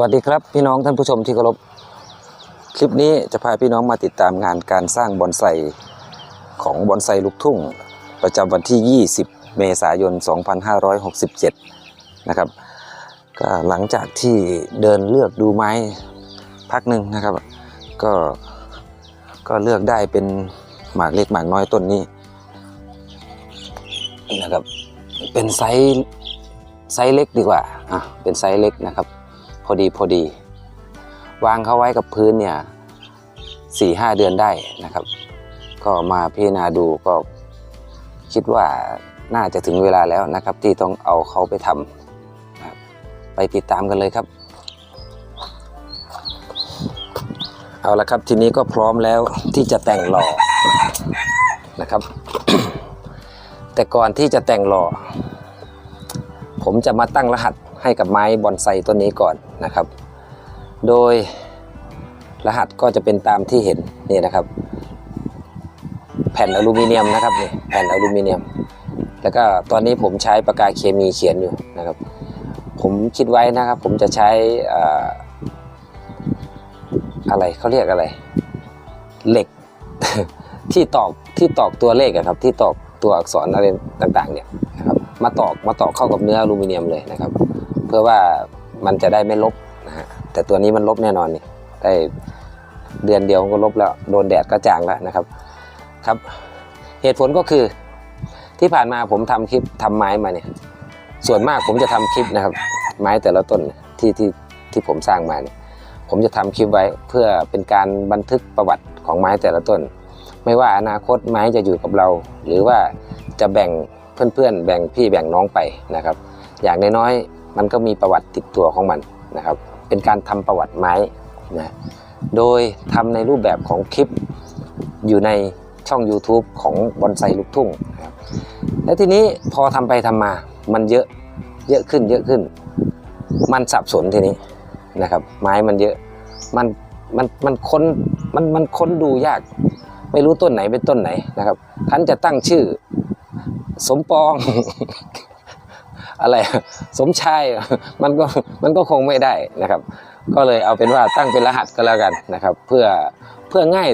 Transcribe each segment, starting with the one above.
วัสดีครับพี่น้องท่านผู้ชมที่เคารพคลิปนี้จะพาพี่น้องมาติดตามงานการสร้างบอนไซของบอนไซลูกทุ่ง ประจำวันที่ 20 เมษายน 2567 นะครับก็หลังจากที่เดินเลือกดูไม้พักหนึ่งนะครับ ก็ก็เลือกได้เป็นหมากเล็กหมากน้อยต้นนี้นะครับเป็นไซส์ไซส์เล็กดีกว่าอะเป็นไซส์เล็กนะครับ พอดีพอดี วางเขาไว้กับพื้นเนี่ยสี่ห้าเดือนได้นะครับ ก็มาพิจารณาดูก็คิดว่าน่าจะถึงเวลาแล้วนะครับ ที่ต้องเอาเขาไปทำไปติดตามกันเลยครับ เอาละครับทีนี้ก็พร้อมแล้วที่จะแต่งหล่อนะครับ แต่ก่อนที่จะแต่งหล่อ ผมจะมาตั้งรหัส ให้กับไม้บอนไซต้นนี้ก่อนนะครับ โดยรหัสก็จะเป็นตามที่เห็นนี่นะครับ แผ่นอลูมิเนียมนะครับนี่แผ่นอลูมิเนียม แล้วก็ตอนนี้ผมใช้ปากกาเคมีเขียนอยู่นะครับ ผมคิดไว้นะครับ ผมจะใช้อ่าอะไรเขาเรียกอะไร เหล็กที่ตอกที่ตอกตัวเลขอะครับ ที่ตอกตัวอักษรอะไรต่าง ๆ เนี่ยนะครับมาตอกมาตอกเข้ากับเนื้ออลูมิเนียมเลยนะครับ เพื่อว่ามันจะได้ไม่ลบนะฮะแต่ตัวนี้มันลบแน่นอนนี่ได้เดือนเดียวก็ลบแล้วโดนแดดก็จางแล้วนะครับครับ เหตุผลก็คือที่ผ่านมาผมทำคลิปทำไม้มาเนี่ยส่วนมากผมจะทำคลิปนะครับ ไม้แต่ละต้นที่ที่ที่ผมสร้างมาเนี่ยผมจะทำคลิปไว้เพื่อเป็นการบันทึกประวัติของไม้แต่ละต้น ไม่ว่าอนาคตไม้จะอยู่กับเรา หรือว่าจะแบ่งเพื่อนๆ แบ่งพี่แบ่งน้องไปนะครับ อย่างน้อยๆ มันก็มีประวัติติดตัวของมันนะครับ เป็นการทำประวัติไม้นะโดยทำในรูปแบบของคลิปอยู่ในช่อง YouTube ของบอนไซลูกทุ่งนะครับแล้วทีนี้พอทำไปทำมามันเยอะเยอะขึ้นเยอะขึ้น มันสับสนทีนี้นะครับ ไม้มันเยอะมันมันมันค้นมันมันค้นดูยาก ไม่รู้ต้นไหนเป็นต้นไหนนะครับท่านจะตั้งชื่อ สมปอง อะไรสมชายมันก็มันก็คงไม่ได้นะครับ ก็เลยเอาเป็นว่าตั้งเป็นรหัสก็แล้วกันนะครับ เพื่อเพื่อง่าย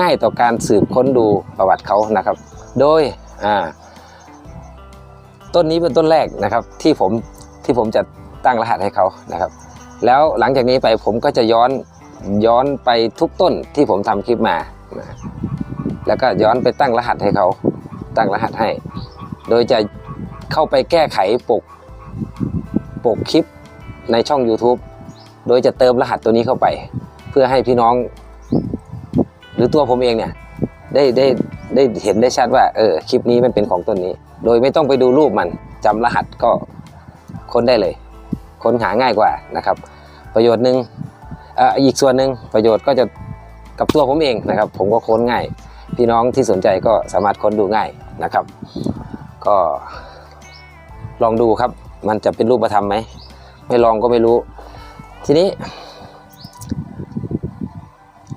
ง่ายต่อการสืบค้นดูประวัติเขานะครับ โดยอ่าต้นนี้เป็นต้นแรกนะครับที่ผมที่ผมจะตั้งรหัสให้เขานะครับ แล้วหลังจากนี้ไปผมก็จะย้อนย้อนไปทุกต้นที่ผมทำคลิปมานะแล้วก็ย้อนไปตั้งรหัสให้เขา ตั้งรหัสให้ โดยจะ เข้าไปแก้ไขปกปกคลิปในช่อง YouTube โดยจะเติมรหัสตัวนี้เข้าไป เพื่อให้พี่น้อง หรือตัวผมเองเนี่ยได้ได้ได้เห็นได้ชัดว่าเออคลิปนี้มันเป็นของต้นนี้ โดยไม่ต้องไปดูรูปมันจำรหัสก็ค้นได้เลย ค้นหาง่ายกว่านะครับ ประโยชน์หนึ่งออีกส่วนหนึ่งประโยชน์ก็จะกับตัวผมเองนะครับ ผมก็ค้นง่าย พี่น้องที่สนใจก็สามารถค้นดูง่ายนะครับ ก็ ลองดูครับ มันจะเป็นรูปธรรมไหม ไม่ลองก็ไม่รู้ ทีนี้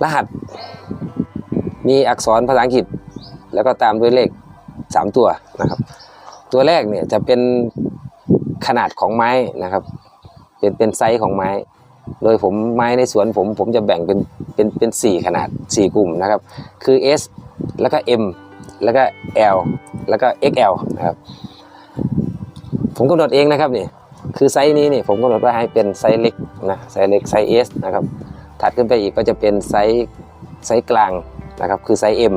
รหัส มีอักษรภาษาอังกฤษ แล้วก็ตามด้วยเลข 3 ตัวนะครับ ตัวแรกเนี่ยจะเป็นขนาดของไม้นะครับ เป็นเป็นไซส์ของไม้ โดยผมไม้ในสวนผมผมจะแบ่งเป็นเป็นเป็นสี่ขนาดสี่กลุ่มนะครับ คือ S แล้วก็ M แล้วก็ L แล้วก็ XL นะครับ ผมกำหนดเองนะครับนี่คือไซส์นี้นี่ผมกำหนดไว้ให้เป็นไซส์เล็กนะไซส์เล็กไซส์ S นะครับถัดขึ้นไปอีกก็จะเป็นไซส์ไซส์กลางนะครับคือไซส์ M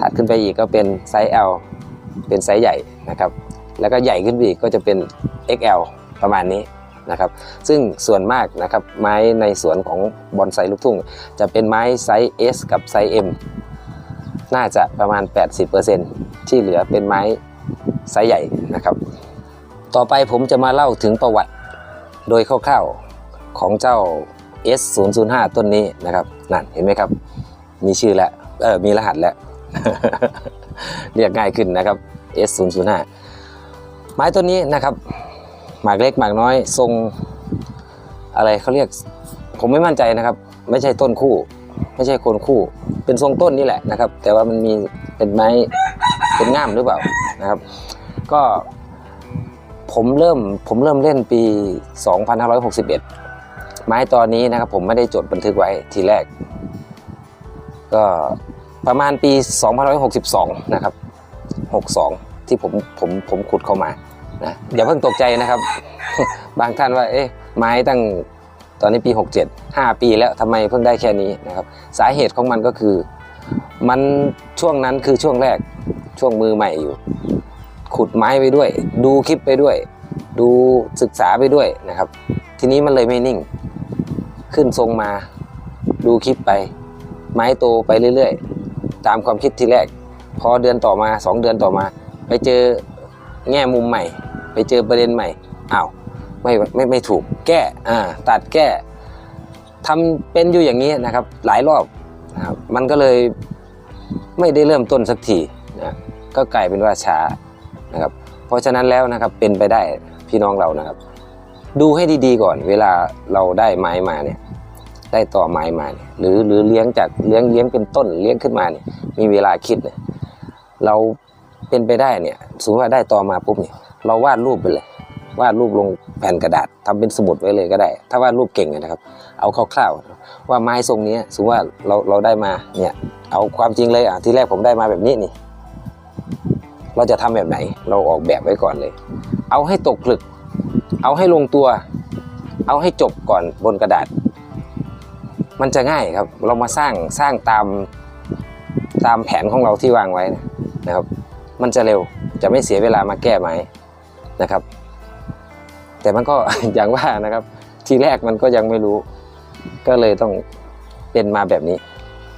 ถัดขึ้นไปอีกก็เป็นไซส์ L เป็นไซส์ใหญ่นะครับแล้วก็ใหญ่ขึ้นไปอีกก็จะเป็น XL ประมาณนี้นะครับซึ่งส่วนมากนะครับไม้ในสวนของบอนไซลูกทุ่ง จะเป็นไม้ไซส์ S กับไซส์ M น่าจะประมาณ 80%ที่เหลือเป็นไม้ ไซส์ใหญ่นะครับ ต่อไปผมจะมาเล่าถึงประวัติโดยคร่าวๆของเจ้า S 0 0 5 ต้นนี้นะครับนั่นเห็นไหมครับ มีชื่อแล้วเออมีรหัสแล้ว เรียกง่ายขึ้นนะครับ S 0 0 5 ไม้ต้นนี้นะครับหมากเล็กหมากน้อยทรงอะไรเขาเรียก ผมไม่มั่นใจนะครับ ไม่ใช่ต้นคู่ ไม่ใช่โคนคู่ เป็นทรงต้นนี่แหละนะครับ แต่ว่ามันมีเป็นไม้เป็นง่ามหรือเปล่านะครับ ก็ ผมเริ่มผมเริ่มเล่นปี 2561 ไม้ตอนนี้นะครับผมไม่ได้จดบันทึกไว้ทีแรก ก็ประมาณปี 2562 นะครับ 62 ที่ผมผมผมขุดเข้ามานะอย่าเพิ่งตกใจนะครับ บางท่านว่าเอ๊ะไม้ตั้งตอนนี้ปี 67 5 ปีแล้วทำไมเพิ่งได้แค่นี้นะครับ สาเหตุของมันก็คือ มันช่วงนั้นคือช่วงแรกช่วงมือใหม่อยู่ ขุดไม้ไปด้วย ดูคลิปไปด้วย ดูศึกษาไปด้วยนะครับ ทีนี้มันเลยไม่นิ่ง ขึ้นทรงมา ดูคลิปไป ไม้โตไปเรื่อยๆ ตามความคิดที่แรก พอเดือนต่อมาสองเดือนต่อมา ไปเจอแง่มุมใหม่ ไปเจอประเด็นใหม่อ้าวไม่ไม่ไม่ถูกแก้อ่าตัดแก้ทำเป็นอยู่อย่างนี้นะครับ หลายรอบนะครับมันก็เลยไม่ได้เริ่มต้นสักทีนะก็กลายเป็นว่าช้า นะครับ เพราะฉะนั้นแล้วนะครับเป็นไปได้พี่น้องเรานะครับ ดูให้ดีๆก่อน เวลาเราได้ไม้มาเนี่ยได้ต่อไม้มาเนี่ยหรือหรือเลี้ยงจากเลี้ยงเลี้ยงเป็นต้นเลี้ยงขึ้นมาเนี่ยมีเวลาคิดเนี่ยเราเป็นไปได้เนี่ยสมมติว่าได้ต่อมาปุ๊บเนี่ยเราวาดรูปไปเลยวาดรูปลงแผ่นกระดาษทำเป็นสมุดไว้เลยก็ได้ ถ้าวาดรูปเก่งนะครับ เอาคร่าวๆว่าไม้ทรงนี้สมมติว่าเราเราได้มาเนี่ยเอาความจริงเลยอะที่แรกผมได้มาแบบนี้นี่ เราจะทำแบบไหน เราออกแบบไว้ก่อนเลย เอาให้ตกผลึก เอาให้ลงตัว เอาให้จบก่อนบนกระดาษ มันจะง่ายครับ เรามาสร้างสร้างตามตามแผนของเราที่วางไว้นะครับ มันจะเร็วจะไม่เสียเวลามาแก้ไหมนะครับ แต่มันก็อย่างว่านะครับ ทีแรกมันก็ยังไม่รู้ ก็เลยต้องเป็นมาแบบนี้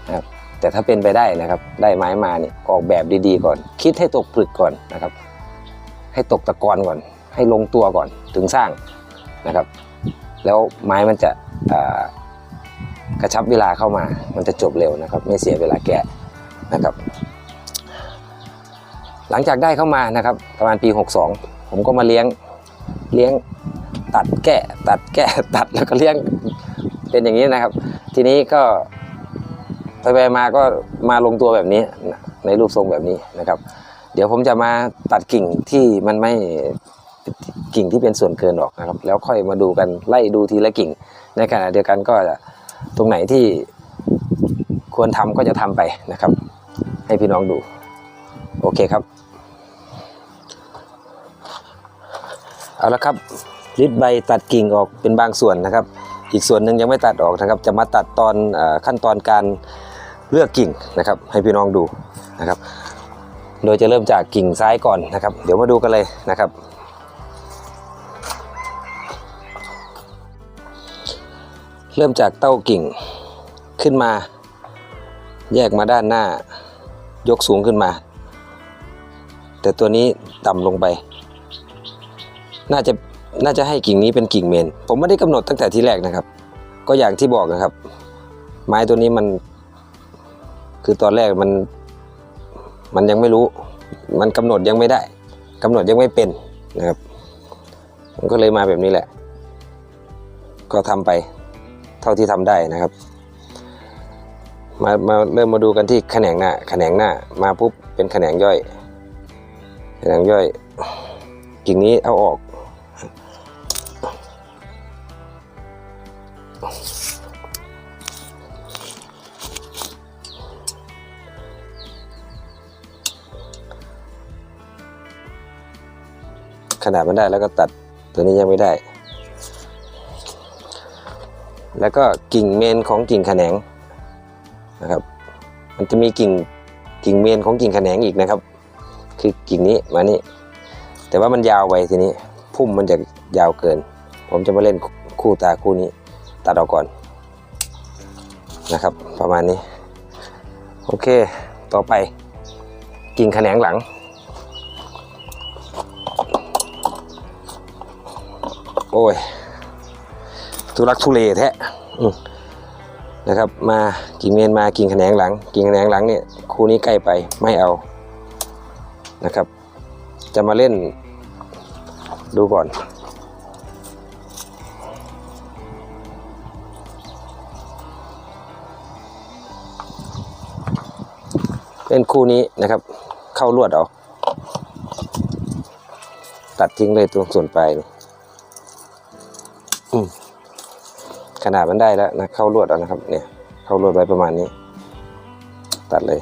นะครับ แต่ถ้าเป็นไปได้นะครับ ได้ไม้มาเนี่ยออกแบบดีๆก่อน คิดให้ตกผลึกก่อนนะครับ ให้ตกตะกอนก่อน ให้ลงตัวก่อนถึงสร้างนะครับ แล้วไม้มันจะกระชับเวลาเข้ามา มันจะจบเร็วนะครับ ไม่เสียเวลาแกะนะครับ หลังจากได้เข้ามานะครับ ประมาณปี 62 ผมก็มาเลี้ยงเลี้ยงตัดแกะตัดแกะตัดแล้วก็เลี้ยงเป็นอย่างนี้นะครับ ทีนี้ก็ ไปไปมาก็มาลงตัวแบบนี้ในรูปทรงแบบนี้นะครับ เดี๋ยวผมจะมาตัดกิ่งที่มันไม่กิ่งที่เป็นส่วนเกินออกนะครับ แล้วค่อยมาดูกันไล่ดูทีละกิ่ง ในขณะเดียวกันก็จะตรงไหนที่ควรทำก็จะทำไปนะครับ ให้พี่น้องดู โอเคครับ เอาละครับริดใบตัดกิ่งออกเป็นบางส่วนนะครับ อีกส่วนหนึ่งยังไม่ตัดออกนะครับ จะมาตัดตอนอขั้นตอนการ เลือกกิ่งนะครับ ให้พี่น้องดูนะครับ โดยจะเริ่มจากกิ่งซ้ายก่อนนะครับ เดี๋ยวมาดูกันเลยนะครับ เริ่มจากเต้ากิ่งขึ้นมา แยกมาด้านหน้า ยกสูงขึ้นมา แต่ตัวนี้ต่ำลงไป น่าจะน่าจะให้กิ่งนี้เป็นกิ่งเมน ผมไม่ได้กำหนดตั้งแต่ที่แรกนะครับ ก็อย่างที่บอกนะครับ ไม้ตัวนี้มัน คือตอนแรกมัน มันยังไม่รู้ มันกำหนดยังไม่ได้กำหนดยังไม่เป็นนะครับ มันก็เลยมาแบบนี้แหละ ก็ทำไปเท่าที่ทำได้นะครับ มามาเริ่มมาดูกันที่แขนงหน้า แขนงหน้ามาปุ๊บเป็นแขนงย่อย แขนงย่อยกิ่งนี้เอาออก ขนาดมันได้แล้วก็ตัดตัวนี้ยังไม่ได้ แล้วก็กิ่งเมนของกิ่งแขนงนะครับ มันจะมีกิ่งกิ่งเมนของกิ่งแขนงอีกนะครับ คือกิ่งนี้มานี่แต่ว่ามันยาวไปทีนี้พุ่มมันจะยาวเกิน ผมจะมาเล่นคู่ตาคู่นี้ ตัดออกก่อนนะครับ ประมาณนี้ โอเค ต่อไปกิ่งแขนงหลัง โอ้ยทุรักทุเลแท้นะครับ มากิ่งเมนมากิ่งแขนงหลัง กิ่งแขนงหลังเนี่ยคู่นี้ใกล้ไปไม่เอานะครับ จะมาเล่นดูก่อนเล่นคู่นี้นะครับ เข้าลวดเอาตัดทิ้งเลยตรงส่วนปลายนี่ ขนาดมันได้แล้วนะเข้าลวดเอานะครับ เนี่ย เข้าลวดไว้ประมาณนี้ ตัดเลย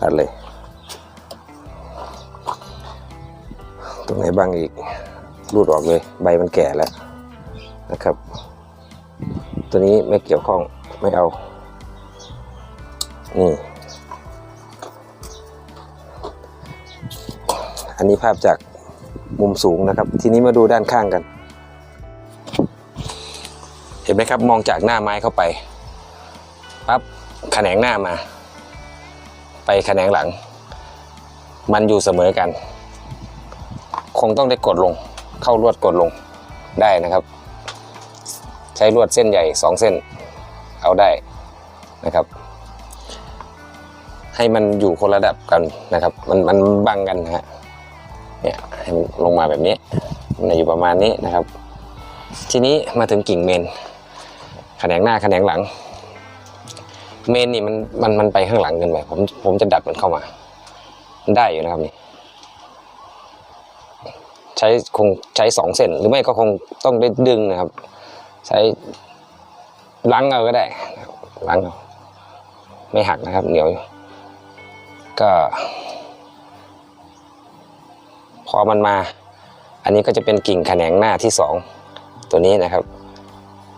ตัดเลย ตรงไหนบ้างอีกรูดออกเลย ใบมันแก่แล้วนะครับ ตัวนี้ไม่เกี่ยวข้องไม่เอา นี่ อันนี้ภาพจากมุมสูงนะครับ ทีนี้มาดูด้านข้างกัน ไหมครับ มองจากหน้าไม้เข้าไปปั๊บแขนงหน้ามา ไปแขนงหลัง มันอยู่เสมอกัน คงต้องได้กดลง เข้าลวดกดลงได้นะครับ ใช้ลวดเส้นใหญ่สองเส้น เอาได้นะครับ ให้มันอยู่คนระดับกันนะครับ มันมันบังกันนะฮะเนี่ยให้มันลงมาแบบนี้มันอยู่ประมาณนี้นะครับ ทีนี้มาถึงกิ่งเมน แขนงหน้าแขนงหลัง เมนนี่มันมันมันไปข้างหลังเกินไปผมผมจะดัดมันเข้ามาได้อยู่นะครับนี่ ใช้คงใช้สองเส้น หรือไม่ก็คงต้องได้ดึงนะครับ ใช้ล้างเอาก็ได้ล้างเอาไม่หักนะครับ เหนียวอยู่ก็ พอมันมา อันนี้ก็จะเป็นกิ่งแขนงหน้าที่สองตัวนี้นะครับ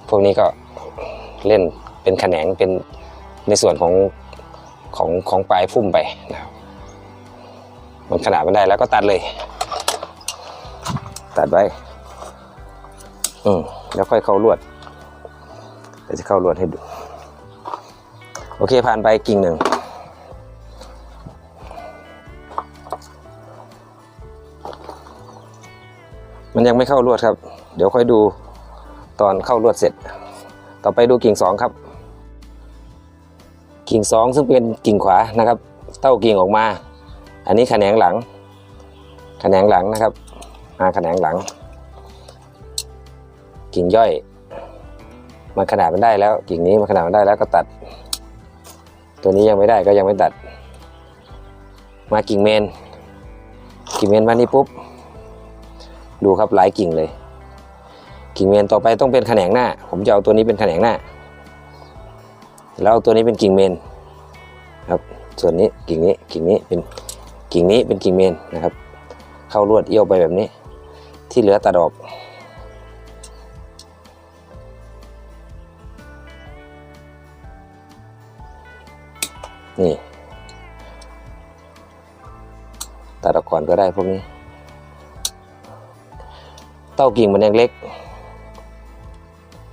พวกนี้ก็ เล่นเป็นแขนงเป็นในส่วนของของของปลายพุ่มไปนะครับมันขนาดมันได้แล้วก็ตัดเลย ตัดไว้ อืมแล้วค่อยเข้าลวดเดี๋ยวจะเข้าลวดให้ดู โอเคผ่านไปกิ่งหนึ่งมันยังไม่เข้าลวดครับ เดี๋ยวค่อยดูตอนเข้าลวดเสร็จ ต่อไปดูกิ่งสองครับ กิ่งสองซึ่งเป็นกิ่งขวานะครับ เต้ากิ่งออกมา อันนี้แขนงหลัง แขนงหลังนะครับมาแขนงหลัง กิ่งย่อยมันขนาดมันได้แล้ว กิ่งนี้มันขนาดมันได้แล้วก็ตัด ตัวนี้ยังไม่ได้ก็ยังไม่ตัด มากิ่งเมน กิ่งเมนมานี่ปุ๊บ ดูครับหลายกิ่งเลย กิ่งเมนต่อไปต้องเป็นแขนงหน้า ผมจะเอาตัวนี้เป็นแขนงหน้า แล้วเอาตัวนี้เป็นกิ่งเมนครับ ส่วนนี้กิ่งนี้กิ่งนี้เป็นกิ่งนี้เป็นกิ่งเมนนะครับ เข้าลวดเอี้ยวไปแบบนี้ ที่เหลือตัดออกนี่ตัดออกก่อนก็ได้พวกนี้ เต้ากิ่งมันยังเล็ก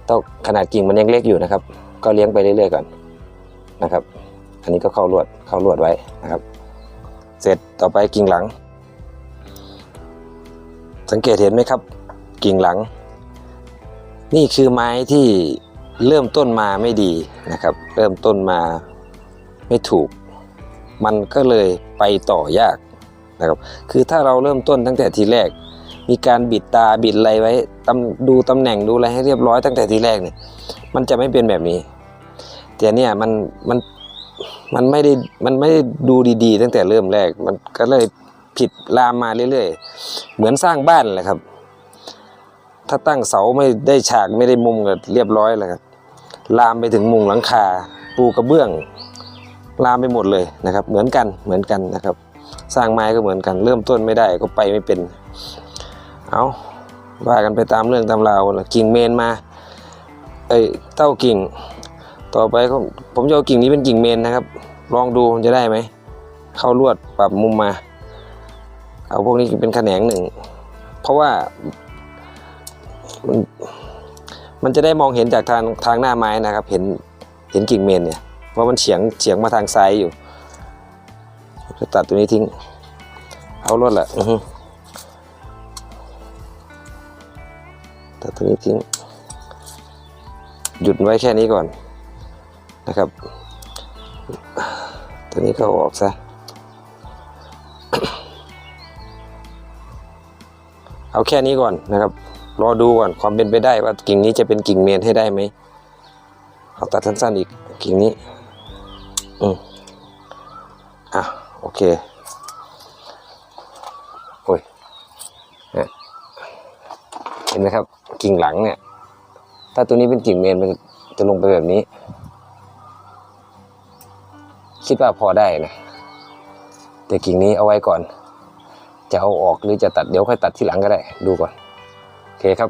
ต้าขนาดกิ่งมันยังเล็กอยู่นะครับ ก็เลี้ยงไปเรื่อยๆก่อนนะครับ อันนี้ก็เข้าลวดเข้าลวดไว้นะครับ เสร็จต่อไปกิ่งหลัง สังเกตเห็นไหมครับ กิ่งหลัง นี่คือไม้ที่เริ่มต้นมาไม่ดีนะครับ เริ่มต้นมาไม่ถูก มันก็เลยไปต่อยากนะครับ คือถ้าเราเริ่มต้นตั้งแต่ทีแรก มีการบิดตาบิดอะไรไว้ตำดูตำแหน่งดูอะไรให้เรียบร้อยตั้งแต่ทีแรกเนี่ย มันจะไม่เป็นแบบนี้ แต่เนี่ยมันมันมันไม่ได้มันไม่ได้ดูดีๆ ตั้งแต่เริ่มแรก มันก็เลยผิดลามมาเรื่อยๆ เหมือนสร้างบ้านแหละครับ ถ้าตั้งเสาไม่ได้ฉากไม่ได้มุมก็เรียบร้อยแล้วครับลามไปถึงมุงหลังคาปูกระเบื้องลามไปหมดเลยนะครับ เหมือนกันเหมือนกันนะครับ สร้างไม้ก็เหมือนกัน เริ่มต้นไม่ได้ก็ไปไม่เป็น เอาว่ากันไปตามเรื่องตามราวนะกิ่งเมนมาเอ้ยเต้ากิ่ง ต่อไปผมจะเอากิ่งนี้เป็นกิ่งเมนนะครับ ลองดูมันจะได้ไหม เข้าลวดปรับมุมมา เอาพวกนี้เป็นแขนงหนึ่ง เพราะว่ามันมันจะได้มองเห็นจากทางทางหน้าไม้นะครับ เห็นเห็นกิ่งเมนเนี่ย เพราะมันเฉียงเฉียงมาทางซ้ายอยู่จะตัดตัวนี้ทิ้ง เอาลวดแหละ ตัดตัวนี้ทิ้ง หยุดไว้แค่นี้ก่อนนะครับ ตัวนี้ก็อาออกซะ เอาแค่นี้ก่อนนะครับ รอดูก่อนความเป็นไปได้ว่ากิ่งนี้จะเป็นกิ่งเมนให้ได้ไหมเอาตัดสั้นๆอีกกิ่งนี้ อืมอะ โอเคโอ้ยนะนไหมครับ กิ่งหลังเนี่ย ถ้าตัวนี้เป็นกิ่งเมนมันจะลงไปแบบนี้ คิดว่าพอได้นะ แต่กิ่งนี้เอาไว้ก่อน จะเอาออกหรือจะตัดเดี๋ยวค่อยตัดที่หลังก็ได้ ดูก่อน โอเคครับ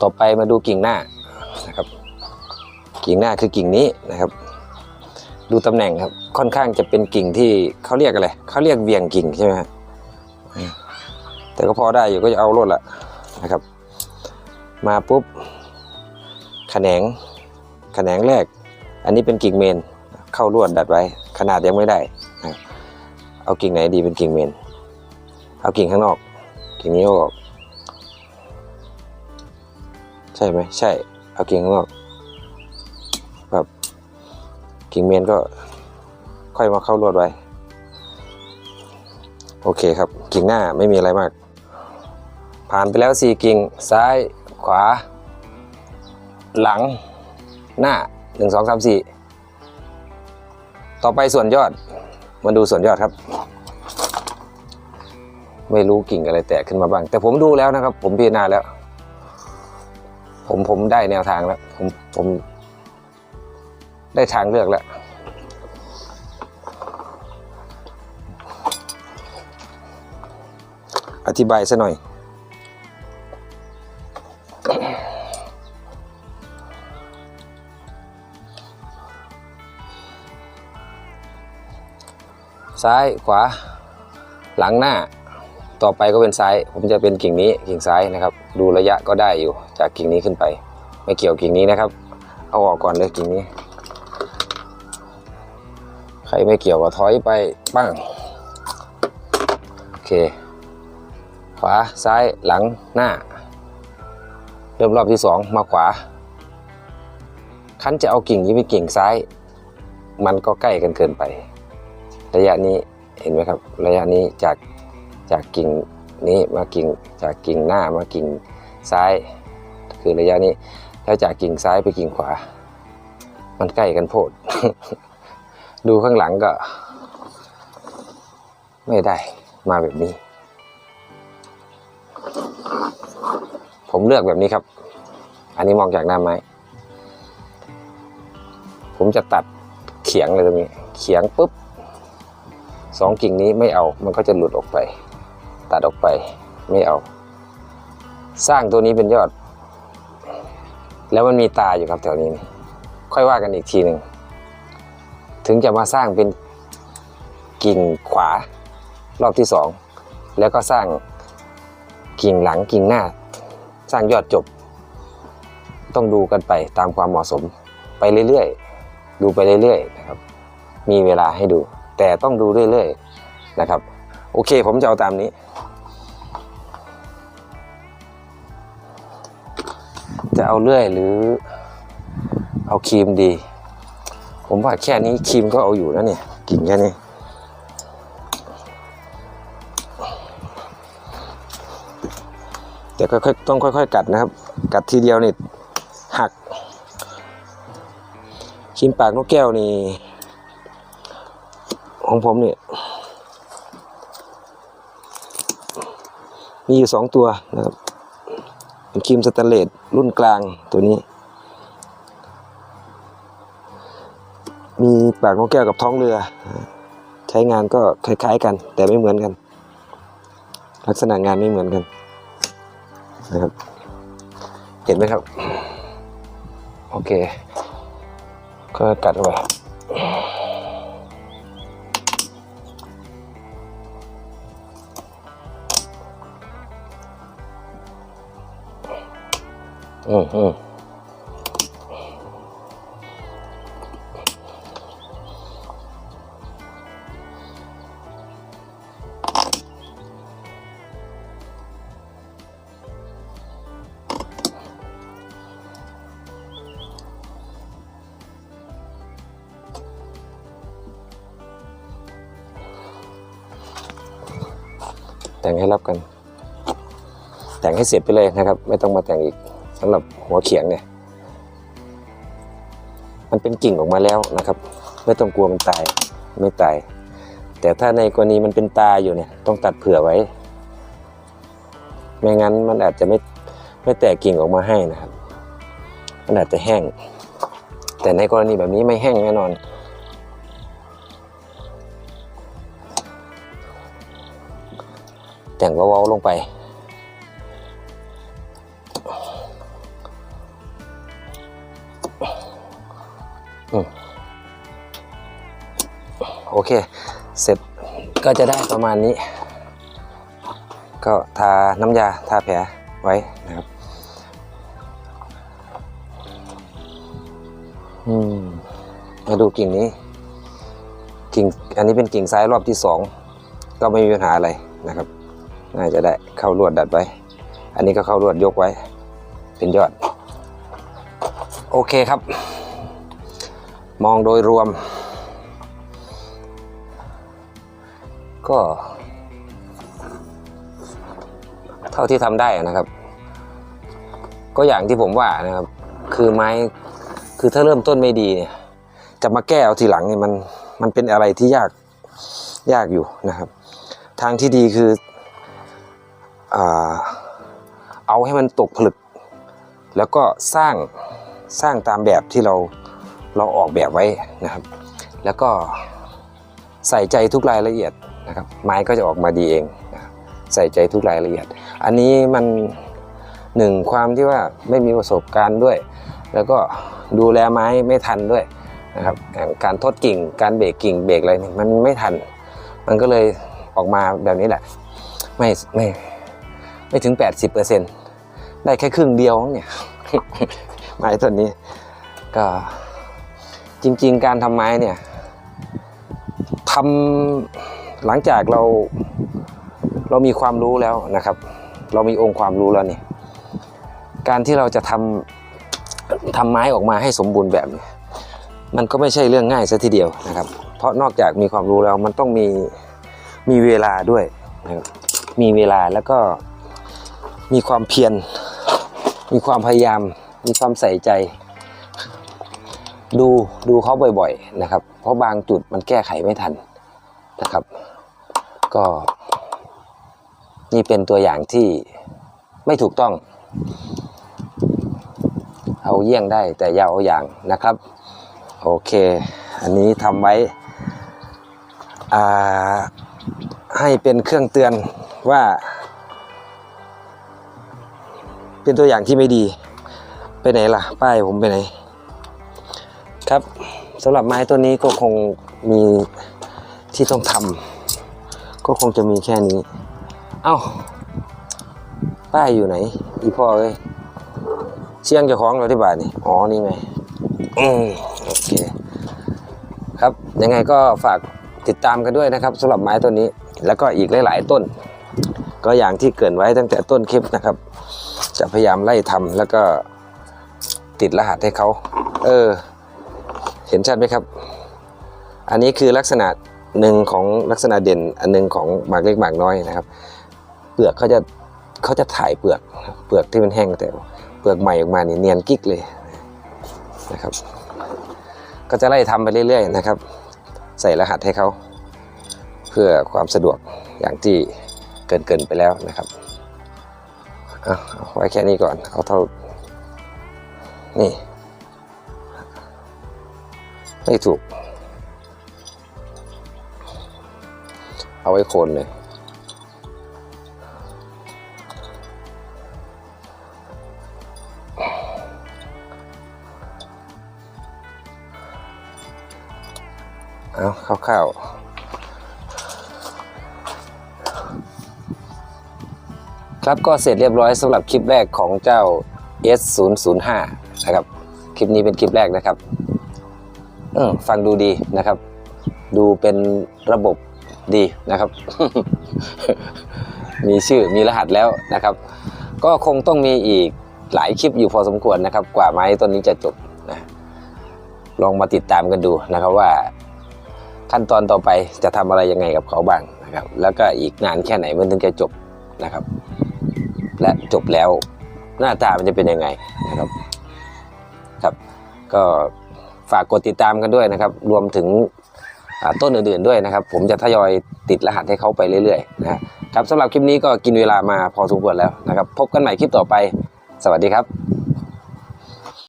ต่อไปมาดูกิ่งหน้านะครับ กิ่งหน้าคือกิ่งนี้นะครับ ดูตำแหน่งครับ ค่อนข้างจะเป็นกิ่งที่เขาเรียกอะไรเขาเรียกเวียงกิ่งใช่ไหมฮะแต่ก็พอได้อยู่ก็จะเอารถละนะครับ มาปุ๊บแขนงแขนงแรก อันนี้เป็นกิ่งเมน เข้าลวดดัดไว้ ขนาดยังไม่ได้นะเอากิ่งไหนดีเป็นกิ่งเมน เอากิ่งข้างนอก กิ่งนี้ออก ใช่ไหมใช่ เอากิ่งข้างนอกครับกิ่งเมนก็ค่อยมาเข้าลวดไว้ โอเคครับ กิ่งหน้าไม่มีอะไรมาก ผ่านไปแล้วสี่กิ่งซ้าย ขวา หลัง หน้าหนึ่งสองสามสี่ต่อไปส่วนยอด มาดูส่วนยอดครับ ไม่รู้กิ่งอะไรแตกขึ้นมาบ้าง แต่ผมดูแล้วนะครับ ผมพิจารณาแล้ว ผมผมได้แนวทางแล้ว ผมผม ได้ทางเลือกแล้วอธิบายซะหน่อย ซ้ายขวา หลังหน้า ต่อไปก็เป็นซ้าย ผมจะเป็นกิ่งนี้กิ่งซ้ายนะครับ ดูระยะก็ได้อยู่จากกิ่งนี้ขึ้นไป ไม่เกี่ยวกิ่งนี้นะครับ เอาออกก่อนเลยกิ่งนี้ ใครไม่เกี่ยวก็ถอยไปบ้งโอเค ขวาซ้ายหลังหน้า เริ่มรอบที่สองมาขวาคันจะเอากิ่งนี้ไปกิ่งซ้าย มันก็ใกล้กันเกินไป ระยะนี้เห็นไหมครับ ระยะนี้จากจากกิ่งนี้มากิ่งจากกิ่งหน้ามากิ่งซ้าย คือระยะนี้แล้วจากกิ่งซ้ายไปกิ่งขวา มันใกล้กันโพด ดูข้างหลังก็ ไม่ได้มาแบบนี้ ผมเลือกแบบนี้ครับ อันนี้มองจากหน้าไม้ ผมจะตัดเขียงเลยตรงนี้ เขียงปุ๊บ สองกิ่งนี้ไม่เอา มันก็จะหลุดออกไป ตัดออกไปไม่เอา สร้างตัวนี้เป็นยอด แล้วมันมีตาอยู่ครับแถวนี้นี่ค่อยว่ากันอีกทีหนึ่ง ถึงจะมาสร้างเป็นกิ่งขวารอบที่สองแล้วก็สร้างกิ่งหลังกิ่งหน้า สร้างยอดจบ ต้องดูกันไปตามความเหมาะสมไปเรื่อยๆ ดูไปเรื่อยๆนะครับ มีเวลาให้ดู แต่ต้องดูเรื่อยๆนะครับ โอเคผมจะเอาตามนี้ จะเอาเลื่อยหรือเอาครีมดี ผมว่าแค่นี้ครีมก็เอาอยู่แล้วเนี่ยกิ่งแค่นี้แต่ค่อยๆต้องค่อย ๆ กัดนะครับ กัดทีเดียวนี่หักครีมปากนกแก้วนี่ ของผมเนี่ย มีอยู่สองตัวนะครับเป็นครีมสแตนเลสรุ่นกลางตัวนี้ มีปากนกแก้วกับท้องเรือ ใช้งานก็คล้ายๆกัน แต่ไม่เหมือนกัน ลักษณะงานไม่เหมือนกันนะครับ เห็นไหมครับ โอเค ก็กัดเข้าไป อืมอืมแต่งให้รับกัน แต่งให้เสร็จไปเลยนะครับ ไม่ต้องมาแต่งอีก สำหรับหัวเขียงเนี่ย มันเป็นกิ่งออกมาแล้วนะครับ ไม่ต้องกลัวมันตายไม่ตาย แต่ถ้าในกรณีมันเป็นตาอยู่เนี่ย ต้องตัดเผื่อไว้ ไม่งั้นมันอาจจะไม่ไม่แตกกิ่งออกมาให้นะครับ มันอาจจะแห้ง แต่ในกรณีแบบนี้ไม่แห้งแน่นอนแต่งเว้าๆลงไป โอเค เสร็จก็จะได้ประมาณนี้ ก็ทาน้ำยาทาแผลไว้นะครับอืมมาดูกิ่งนี้ กิ่งอันนี้เป็นกิ่งซ้ายรอบที่สองก็ไม่มีปัญหาอะไรนะครับ น่าจะได้เข้าลวดดัดไว้ อันนี้ก็เข้าลวดยกไว้ เป็นยอด โอเคครับ มองโดยรวม ก็ เท่าที่ทำได้นะครับ ก็อย่างที่ผมว่านะครับ คือไม้คือถ้าเริ่มต้นไม่ดีเนี่ย จะมาแก้เอาทีหลังเนี่ยมันมันเป็นอะไรที่ยากยากอยู่นะครับ ทางที่ดีคืออ่าเอาให้มันตกผลึก แล้วก็สร้างสร้างตามแบบที่เรา เราออกแบบไว้นะครับ แล้วก็ใส่ใจทุกรายละเอียดนะครับไม้ก็จะออกมาดีเองนะใส่ใจทุกรายละเอียด อันนี้มันหนึ่งความที่ว่าไม่มีประสบการณ์ด้วย แล้วก็ดูแลไม้ไม่ทันด้วยนะครับการทดกิ่งการเบรกกิ่งเบรกอะไรเนี่ยมันไม่ทัน มันก็เลยออกมาแบบนี้แหละ ไม่ไม่ไม่ถึง 80%ได้แค่ครึ่งเดียวเนี่ยไม้ต้นนี้ก็ จริง ๆ การทำไม้เนี่ยทำหลังจากเราเรามีความรู้แล้วนะครับ เรามีองค์ความรู้แล้วเนี่ยการที่เราจะทำทำไม้ออกมาให้สมบูรณ์แบบเนี่ยมันก็ไม่ใช่เรื่องง่ายซะทีเดียวนะครับ เพราะนอกจากมีความรู้แล้วมันต้องมีมีเวลาด้วยนะครับมีเวลาแล้วก็มีความเพียรมีความพยายาม มีความใส่ใจ ดูดูเขาบ่อยๆนะครับ เพราะบางจุดมันแก้ไขไม่ทันนะครับ ก็ นี่เป็นตัวอย่างที่ไม่ถูกต้อง เอาเยี่ยงได้แต่อย่าเอาอย่างนะครับ โอเค อันนี้ทำไว้อ่าให้เป็นเครื่องเตือนว่า เป็นตัวอย่างที่ไม่ดี ไปไหนล่ะ ป้ายผมไปไหน ครับสำหรับไม้ตัวนี้ก็คงมีที่ต้องทำก็คงจะมีแค่นี้ เอ้า ป้ายอยู่ไหน อีพ่อเอ้ยเชียงเจ้าของเราที่บ้านนี่อ๋อนี่ไงอืมโอเค ครับยังไงก็ฝากติดตามกันด้วยนะครับสำหรับไม้ต้นนี้แล้วก็อีกหลาย ๆ ต้น ก็อย่างที่เกินไว้ตั้งแต่ต้นคลิปนะครับ จะพยายามไล่ทำแล้วก็ติดรหัสให้เขา เออ เห็นชัดไหมครับ อันนี้คือลักษณะหนึ่งของลักษณะเด่นอันหนึ่งของหมากเล็กหมากน้อยนะครับ เปลือกเขาจะเขาจะถ่ายเปลือกเปลือกที่มันแห้งแต่เปลือกใหม่ออกมาเนี่ยเนียนกิ๊กเลยนะครับ ก็จะไล่ทำไปเรื่อยๆนะครับ ใส่รหัสให้เขาเพื่อความสะดวกอย่างที่เกินเกินๆไปแล้วนะครับเอาไว้แค่นี้ก่อนเอาเท่านี่ ไม่ถูก เอาไว้โคนเลยเอาคร่าวๆครับก็เสร็จเรียบร้อยสำหรับคลิปแรกของเจ้า S005 นะครับ คลิปนี้เป็นคลิปแรกนะครับ เออฟังดูดีนะครับ ดูเป็นระบบดีนะครับ มีชื่อมีรหัสแล้วนะครับ ก็คงต้องมีอีกหลายคลิปอยู่พอสมควรนะครับ กว่าไม้ต้นนี้จะจบนะลองมาติดตามกันดูนะครับว่า ขั้นตอนต่อไปจะทำอะไรยังไงกับเขาบ้างนะครับ แล้วก็อีกนานแค่ไหนมันถึงจะจบนะครับ และจบแล้วหน้าตามันจะเป็นยังไงนะครับ ครับ ก็ ฝากกดติดตามกันด้วยนะครับ รวมถึงต้นอื่นๆด้วยนะครับ ผมจะทยอยติดรหัสให้เขาไปเรื่อยๆนะครับสำหรับคลิปนี้ก็กินเวลามาพอสมควรแล้วนะครับ พบกันใหม่คลิปต่อไป สวัสดีครับ